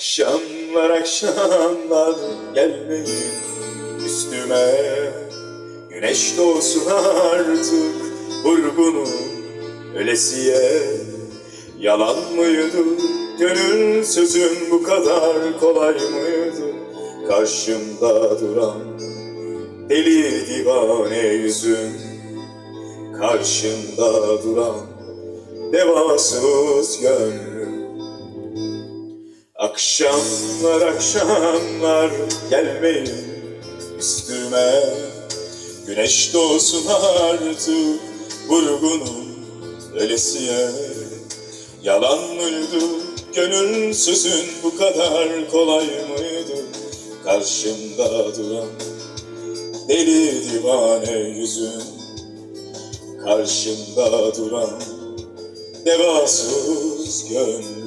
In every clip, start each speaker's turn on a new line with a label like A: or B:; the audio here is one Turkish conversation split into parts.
A: Akşamlar akşamlar gelmeyin üstüme. Güneş doğsun artık vurgunum ölesiye. Yalan mıydı gönül sözün bu kadar kolay mıydı? Karşımda duran deli divane yüzün Karşımda duran devasız gönlüm Akşamlar akşamlar gelmeyin üstüme. Güneş doğsun artık vurgunum ölesiye. Yalan mıydı gönül sözün bu kadar kolay mıydı? Karşımda duran deli divane yüzün. Karşımda duran devasız gönlüm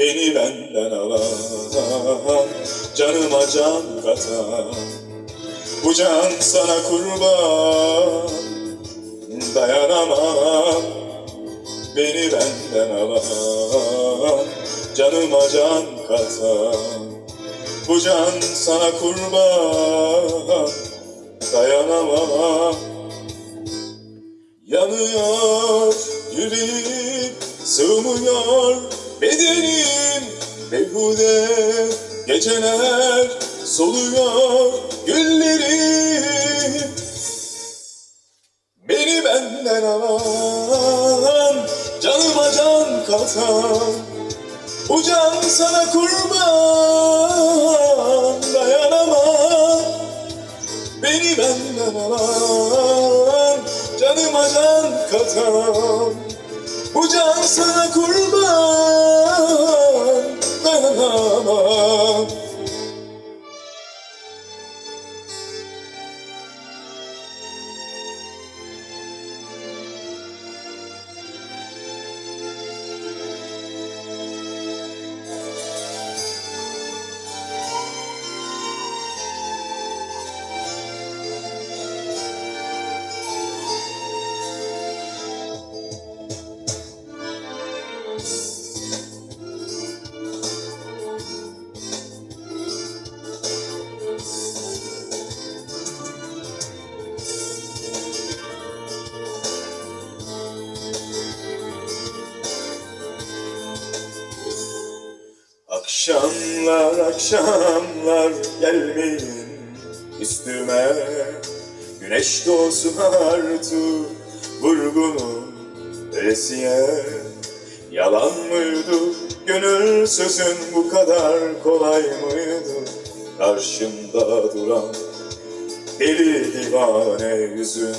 A: Beni benden alan Canıma can katan. Bu can sana kurban Dayanamam. Beni benden alan Canıma can katan. Bu can sana kurban Dayanamam. Yanıyor yüreğim, sığmıyor bedenim Behude geceler soluyor güllerim. Beni benden alan, canıma can katan Bu can sana kurban, dayanamam. Beni benden alan Canıma can katan Bu can sana kurban Dayanamam Akşamlar akşamlar gelmeyin üstüme. Güneş doğsun artık vurgunum ölesiye. Yalan mıydı gönül sözün bu kadar kolay mıydı? Karşımda duran deli divane yüzün.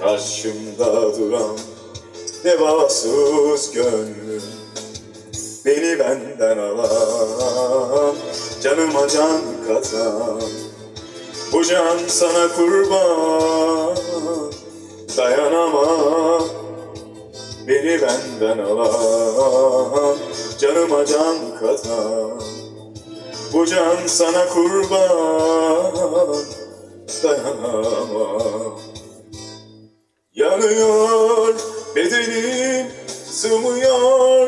A: Karşımda duran devasız gönlüm Beni benden alan Canıma can katan Bu can sana kurban Dayanamam. Beni benden alan Canıma can katan Bu can sana kurban Dayanamam. Yanıyor bedenim, sığmıyor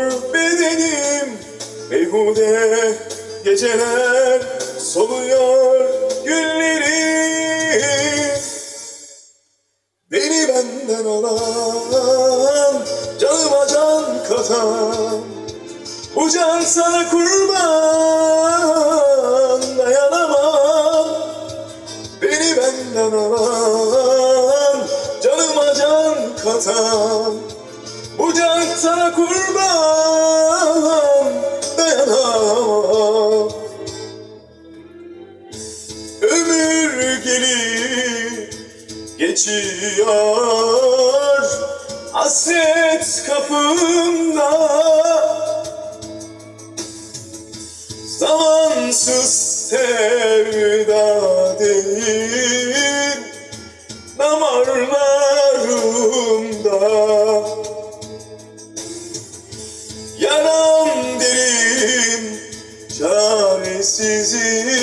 A: Beyhude geceler soluyor günlerim Beni benden alan, canıma can katan Bu can sana kurban, dayanamam. Beni benden alan Canıma can katan Bu can sana kurban Hasret kapımda. Zamansız sevda değil damarlarımda. Yanan derim çaresizim